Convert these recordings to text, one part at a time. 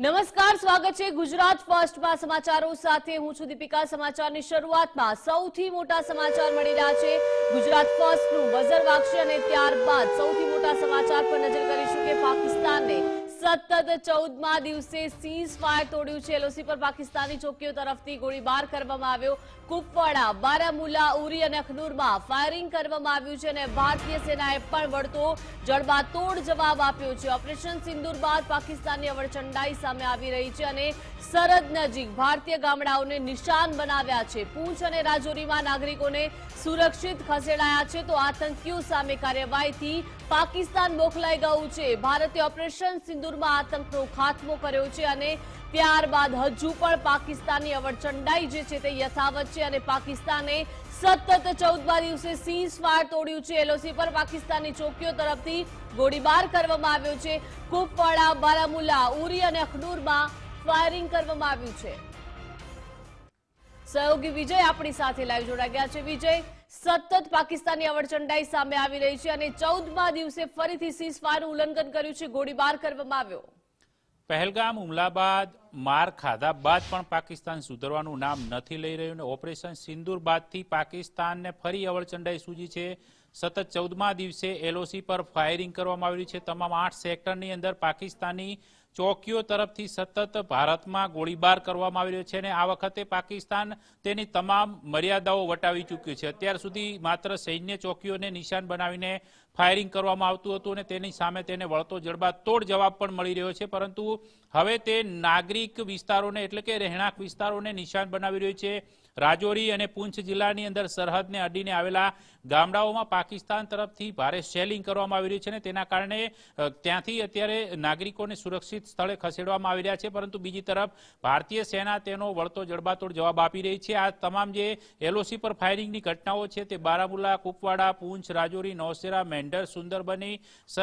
નમસ્કાર, સ્વાગત છે ગુજરાત ફર્સ્ટમાં સમાચારો સાથે. હું છું દીપિકા, સમાચારની શરૂઆતમાં સૌથી મોટા સમાચાર મળી રહ્યા છે. ગુજરાત ફર્સ્ટનું બઝર વાગશે અને ત્યારબાદ સૌથી મોટા સમાચાર પર નજર કરીશું કે પાકિસ્તાને સતત ચૌદમા દિવસે સીઝ ફાયર તોડ્યું છે. એલઓસી પર પાકિસ્તાની ચોકીઓ તરફથી ગોળીબાર કરવામાં આવ્યો. કુપવાડા, બારામુલા, ઉરી અને અખનૂરમાં ફાયરિંગ કરવામાં આવ્યું છે અને ભારતીય સેનાએ પણ વળતો જડબાતોડ જવાબ આપ્યો છે. ઓપરેશન સિંદુર બાદ પાકિસ્તાનની અવરચંડાઈ સામે આવી રહી છે અને સરહદ નજીક ભારતીય ગામડાઓને નિશાન બનાવ્યા છે. પૂંછ અને રાજૌરીમાં નાગરિકોને સુરક્ષિત ખસેડાયા છે તો આતંકીઓ સામે કાર્યવાહીથી પાકિસ્તાન મોકલાઈ ગયું છે. ભારતે ઓપરેશન સિંદૂરમાં આતંકનો ખાત્મો કર્યો છે અને ત્યારબાદ હજુ પણ પાકિસ્તાનની અવરચંડાઈ જે છે તે યથાવત છે અને પાકિસ્તાને સતત ચૌદમા દિવસે સીઝ ફાયર તોડ્યું છે. એલઓસી પર પાકિસ્તાની ચોકીઓ તરફથી ગોળીબાર કરવામાં આવ્યો છે. કુપવાડા બારામુલા ઉરી અને અખનૂરમાં ફાયરિંગ કરવામાં આવ્યું છે. સહયોગી વિજય આપણી સાથે લાઈવ જોડાઈ ગયા છે. વિજય સતત પાકિસ્તાની અવરચંડાઈ સામે આવી રહી છે અને ચૌદમા દિવસે ફરીથી સીઝ ફાયરનું ઉલ્લંઘન કર્યું છે, ગોળીબાર કરવામાં આવ્યો. પહેલગામ હુમલા બાદ માર ખાધા બાદ પણ પાકિસ્તાન સુધરવાનું નામ નથી લઈ રહ્યું અને ઓપરેશન સિંદૂર બાદથી પાકિસ્તાનને ફરી અવળચંડાઈ સૂજી છે. સતત ચૌદમા દિવસે એલઓસી પર ફાયરિંગ કરવામાં આવ્યું છે. તમામ આઠ સેક્ટરની અંદર પાકિસ્તાની ચોકીઓ તરફથી સતત ભારતમાં ગોળીબાર કરવામાં આવી રહ્યો છે અને આ વખતે પાકિસ્તાન તેની તમામ મર્યાદાઓ વટાવી ચૂક્યું છે. અત્યાર સુધી માત્ર સૈન્ય ચોકીઓને નિશાન બનાવીને ફાયરિંગ કરવામાં આવતું હતું અને તેની સામે તેને વળતો જડબાતોડ જવાબ પણ મળી રહ્યો છે. પરંતુ હવે તે નાગરિક વિસ્તારોને એટલે કે રહેણાંક વિસ્તારોને નિશાન બનાવી રહ્યું છે. રાજૌરી અને પૂંછ જિલ્લાની અંદર સરહદને અડીને આવેલા ગામડાઓમાં પાકિસ્તાન તરફથી ભારે શેલિંગ કરવામાં આવી રહ્યું છે અને તેના કારણે ત્યાંથી અત્યારે નાગરિકોને સુરક્ષિત સ્થળે ખસેડવામાં આવી રહ્યા છે, પરંતુ બીજી તરફ ભારતીય સેના તેનો વળતો જડબાતોડ જવાબ આપી રહી છે. આ તમામ જે એલઓસી પર ફાયરિંગની ઘટનાઓ છે તે બારામુલા કુપવાડા, પૂંછ, રાજૌરી, નૌશેરા મેન્ડર સુંદરબની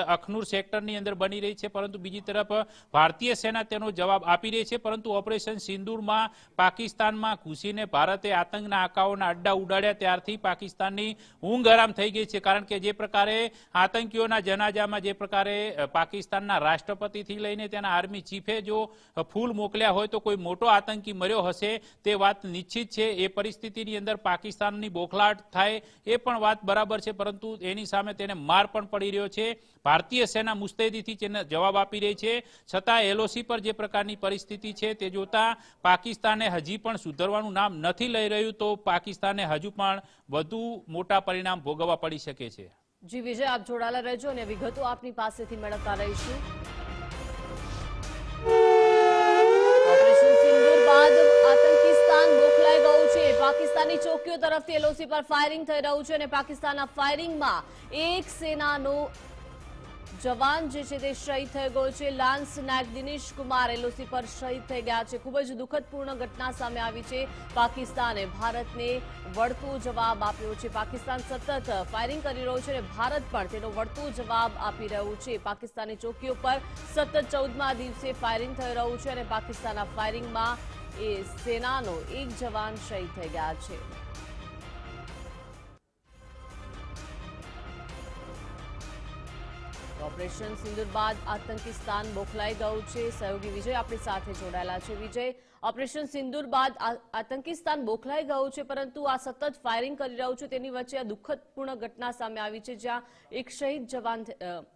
અખનૂર સેક્ટરની અંદર બની રહી છે, પરંતુ બીજી તરફ ભારતીય સેના તેનો જવાબ આપી રહી છે, પરંતુ ઓપરેશન સિંદૂરમાં પાકિસ્તાનમાં ઘૂસીને ભારતે આતંકના આકાઓના અડ્ડા ઉડાડ્યા, ત્યારથી પાકિસ્તાનની ઊંઘ હરામ થઈ ગઈ છે, કારણ કે જે પ્રકારે આતંકીઓના જનાજામાં જે પ્રકારે પાકિસ્તાનના રાષ્ટ્રપતિથી લઈને તેના આર્મી ચીફે જો ફૂલ મોકલ્યા હોય તો કોઈ મોટો આતંકી મર્યો હશે, તે વાત નિશ્ચિત છે. એ પરિસ્થિતિની અંદર પાકિસ્તાનની બોખલાટ થાય એ પણ વાત બરાબર છે, પરંતુ એની સામે તેને માર પણ પડી રહ્યો છે. ભારતીય સેના મુસ્તૈદીથી તેને જવાબ આપી રહી છે. છતાં એલઓસી પર જે પ્રકારની પરિસ્થિતિ છે, તે જોતા પાકિસ્તાને હજી પણ સુધરવાનું નામ નથી લઈ રહ્યું, તો પાકિસ્તાને હજુ પણ વધુ મોટા પરિણામ ભોગવવા પડી શકે છે. જી, વિજય, આપ જોડાયેલા રહેજો અને વિગતો આપની પાસેથી મેળવતા રહીશું. સિંદૂર આતંકી સ્થાન મોકલાઈ ગયું છે. પાકિસ્તાની ચોકીઓ તરફથી એલઓસી પર ફાયરિંગ થઈ રહ્યું છે અને પાકિસ્તાનના ફાયરિંગમાં એક સેનાનો જવાન જે છે તે શહીદ થઈ ગયો છે. લાન્સ નાયક દિનેશ કુમાર એલઓસી પર શહીદ થઈ ગયા છે. ખૂબ જ દુઃખદપૂર્ણ ઘટના સામે આવી છે. પાકિસ્તાને ભારતને વળતો જવાબ આપ્યો છે. પાકિસ્તાન સતત ફાયરિંગ કરી રહ્યું છે અને ભારત પણ તેનો વળતો જવાબ આપી રહ્યું છે. પાકિસ્તાની ચોકીઓ પર સતત ચૌદમા દિવસે ફાયરિંગ થઈ રહ્યું છે અને પાકિસ્તાનના ફાયરિંગમાં એ સેનાનો એક જવાન શહીદ થઈ ગયા છે. ઓપરેશન સિંદુર બાદ આતંકિસ્તાન બોખલાઈ ગયું છે. સહયોગી વિજય આપણી સાથે જોડાયેલા છે. વિજય, ઓપરેશન સિંદુર બાદ આતંકિસ્તાન બોખલાઈ ગયું છે, પરંતુ આ સતત ફાયરિંગ કરી રહ્યું છે. તેની વચ્ચે આ દુઃખદપૂર્ણ ઘટના સામે આવી છે, જ્યાં એક શહીદ જવાન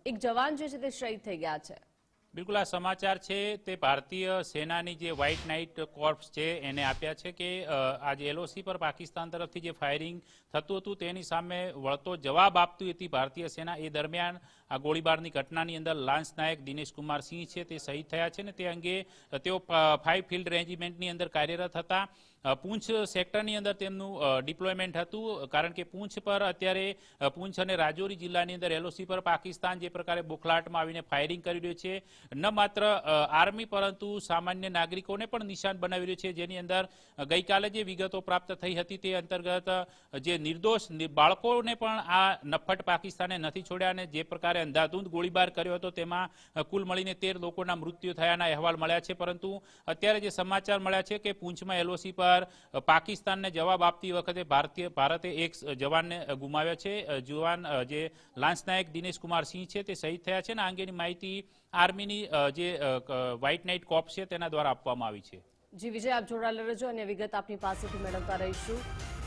એક જવાન જે છે તે શહીદ થઈ ગયા છે. બિલકુલ આ સમાચાર છે, તે ભારતીય સેનાની જે વ્હાઇટ નાઇટ કોર્પ્સ છે, એને આપ્યા છે કે આજે એલઓસી પર પાકિસ્તાન તરફથી જે ફાયરિંગ થતું હતું, તેની સામે વળતો જવાબ આપતી હતી ભારતીય સેના. એ દરમિયાન આ ગોળીબારની ઘટનાની અંદર લાન્સ નાયક, દિનેશ કુમાર સિંહ છે, તે શહીદ થયા છે ને તે અંગે તેઓ ફાઇવ ફિલ્ડ રેજિમેન્ટની અંદર કાર્યરત હતા. પૂંછ સેક્ટરની અંદર તેમનું ડિપ્લોયમેન્ટ હતું, કારણ કે પૂંછ પર અત્યારે પૂંછ અને રાજૌરી જિલ્લાની અંદર એલઓસી પર પાકિસ્તાન જે પ્રકારે બોખલાટમાં આવીને ફાયરિંગ કરી રહ્યું છે. ન માત્ર આર્મી પરંતુ સામાન્ય નાગરિકોને પણ નિશાન બનાવી રહ્યું છે. જેની અંદર ગઈકાલે જે વિગતો પ્રાપ્ત થઈ હતી તે અંતર્ગત જે નિર્દોષ બાળકોને પણ આ નફટ પાકિસ્તાને નથી છોડ્યા અને જે પ્રકારે અંધાધૂંધ ગોળીબાર કર્યો હતો તેમાં કુલ મળીને તેર લોકોના મૃત્યુ થયાના અહેવાલ મળ્યા છે. પરંતુ અત્યારે જે સમાચાર મળ્યા છે કે પૂંછમાં એલઓસી પર અ, પાકિસ્તાનને જવાબ આપતી વખતે ભારતીય ભારતે એક જવાનને ગુમાવ્યા છે. જુવાન જે લાન્સ નાયક દિનેશ કુમાર સિંહ છે તે શહીદ થયા છે અને આ અંગેની માહિતી આર્મીની જે વ્હાઇટ નાઇટ કોપ છે તેના દ્વારા આપવામાં આવી છે. જી વિજય આપ જોડાયેલા રહેજો અને વિગત આપની પાસેથી મેળવતા રહીશું.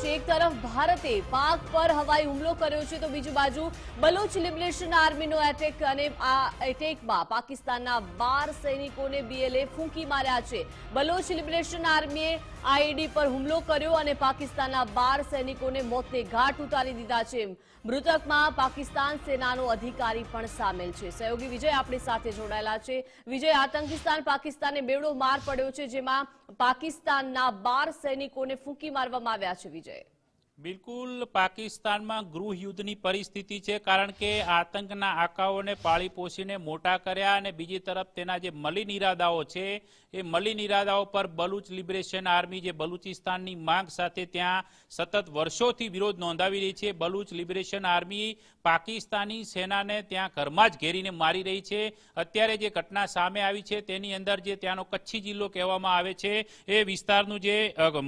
છે. એક તરફ ભારતે પાક પર હવાઈ હુમલો કર્યો છે, તો બીજી બાજુ બલોચ લિબરેશન આર્મીનો એટેક અને આ એટેકમાં પાકિસ્તાનના બાર સૈનિકોને બીએલએ ફૂંકી માર્યા છે. બલોચ લિબરેશન આર્મીએ આઈડી પર હુમલો કર્યો અને પાકિસ્તાનના બાર સૈનિકોને મોતને ઘાટ ઉતારી દીધા છે. મૃતકમાં પાકિસ્તાન સેનાનો અધિકારી પણ સામેલ છે. સહયોગી વિજય આપણી સાથે જોડાયેલા છે. વિજય, આતંકિસ્તાન પાકિસ્તાને બેવડો માર પડ્યો છે, જેમાં પાકિસ્તાનના બાર સૈનિકોને ફૂંકી મારવામાં આવ્યા છે વિજય. બિલકુલ, પાકિસ્તાનમાં ગૃહ યુદ્ધની પરિસ્થિતિ છે, કારણ કે આતંકના આકાઓને પાળી પોષીને મોટા કર્યા અને બીજી તરફ તેના જે મલિન ઇરાદાઓ છે એ મલિન ઇરાદાઓ પર બલુચ લિબરેશન આર્મી જે બલુચિસ્તાનની માંગ સાથે ત્યાં સતત વર્ષોથી વિરોધ નોંધાવી રહી છે. બલુચ લિબરેશન આર્મી પાકિસ્તાની સેનાને ત્યાં ઘરમાં જ ઘેરીને મારી રહી છે. અત્યારે જે ઘટના સામે આવી છે તેની અંદર જે ત્યાંનો કચ્છી જિલ્લો કહેવામાં આવે છે એ વિસ્તારનું જે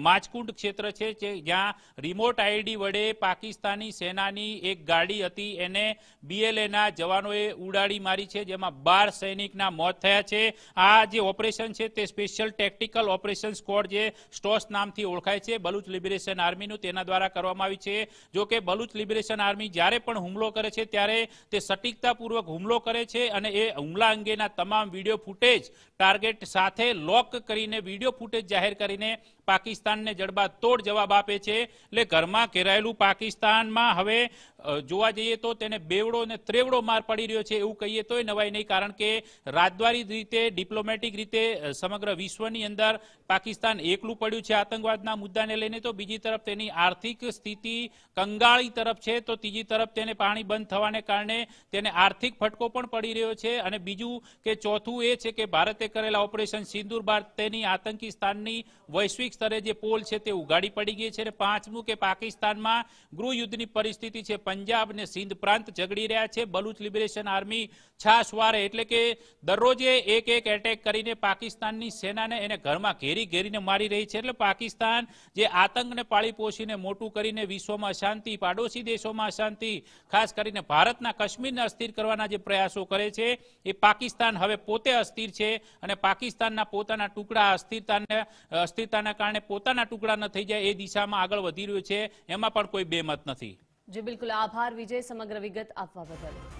માછકુંડ ક્ષેત્ર છે જ્યાં રિમોટ આઈડી વડે પાકિસ્તાની સેનાની એક ગાડી હતી. એને બીએલએના જવાનોએ ઉડાડી મારી છે, જેમાં બાર સૈનિકના મોત થયા છે. આ જે ઓપરેશન છે તે સ્પેશિયલ ટેક્ટિકલ ઓપરેશન સ્કોડ જે સ્ટોસ નામથી ઓળખાય છે, બલુચ લિબરેશન આર્મીનું તેના દ્વારા કરવામાં આવી છે. જો કે બલુચ લિબરેશન આર્મી જ્યારે પણ હુમલો કરે છે, ત્યારે તે સટીકતાપૂર્વક હુમલો કરે છે અને એ હુમલા અંગેના તમામ વીડિયો ફૂટેજ ટાર્ગેટ સાથે લોક કરીને, વીડિયો ફૂટેજ જાહેર કરીને પાકિસ્તાનને જડબાતોડ જવાબ આપે છે. એટલે ઘરમાં ઘેરાયેલું પાકિસ્તાનમાં હવે જોવા જઈએ તો તેને બેવડો અને ત્રેવડો માર પડી રહ્યો છે એવું કહીએ તોય નવાઈ નહીં, કારણ કે રાજદ્વારી રીતે, ડિપ્લોમેટિક રીતે સમગ્ર વિશ્વની અંદર પાકિસ્તાન એકલું પડ્યું છે આતંકવાદના મુદ્દાને લઈને, તો બીજી તરફ તેની આર્થિક સ્થિતિ કંગાળી તરફ છે, તો ત્રીજી તરફ તેને પાણી બંધ થવાને કારણે તેને આર્થિક ફટકો પણ પડી રહ્યો છે. અને બીજું કે ચોથું એ છે કે ભારતે કરેલા ઓપરેશન સિંદૂર બાદ તેની આતંકિસ્તાનની વૈશ્વિક સ્તરે જે પોલ છે તે ઉગાડી પડી ગઈ છે. અને પાંચમું કે પાકિસ્તાનમાં ગૃહ યુદ્ધની પરિસ્થિતિ છે. પંજાબ અને સિંધ પ્રાંત ઝઘડી રહ્યા છે. બલુચ લિબરેશન આર્મી છાસવારે એટલે કે દરરોજે એક એક એટેક કરીને પાકિસ્તાનની સેનાને એને ઘરમાં ઘેરી ઘેરીને મારી રહી છે. એટલે પાકિસ્તાન જે આતંકને પાળી પોષીને મોટું કરીને વિશ્વમાં શાંતિ, પાડોશી દેશોમાં શાંતિ, ખાસ કરીને ભારતના કાશ્મીરને અસ્થિર કરવાના જે પ્રયાસો કરે છે, એ પાકિસ્તાન હવે પોતે અસ્થિર છે અને પાકિસ્તાનના પોતાના ટુકડા અસ્થિરતાને, અસ્થિરતાના કારણે પોતાના ટુકડા ન થઈ જાય એ દિશામાં આગળ વધી રહ્યું છે. એમાં પણ કોઈ બેમત નથી. જી, બિલકુલ. આભાર વિજય સમગ્ર વિગત આપવા બદલ.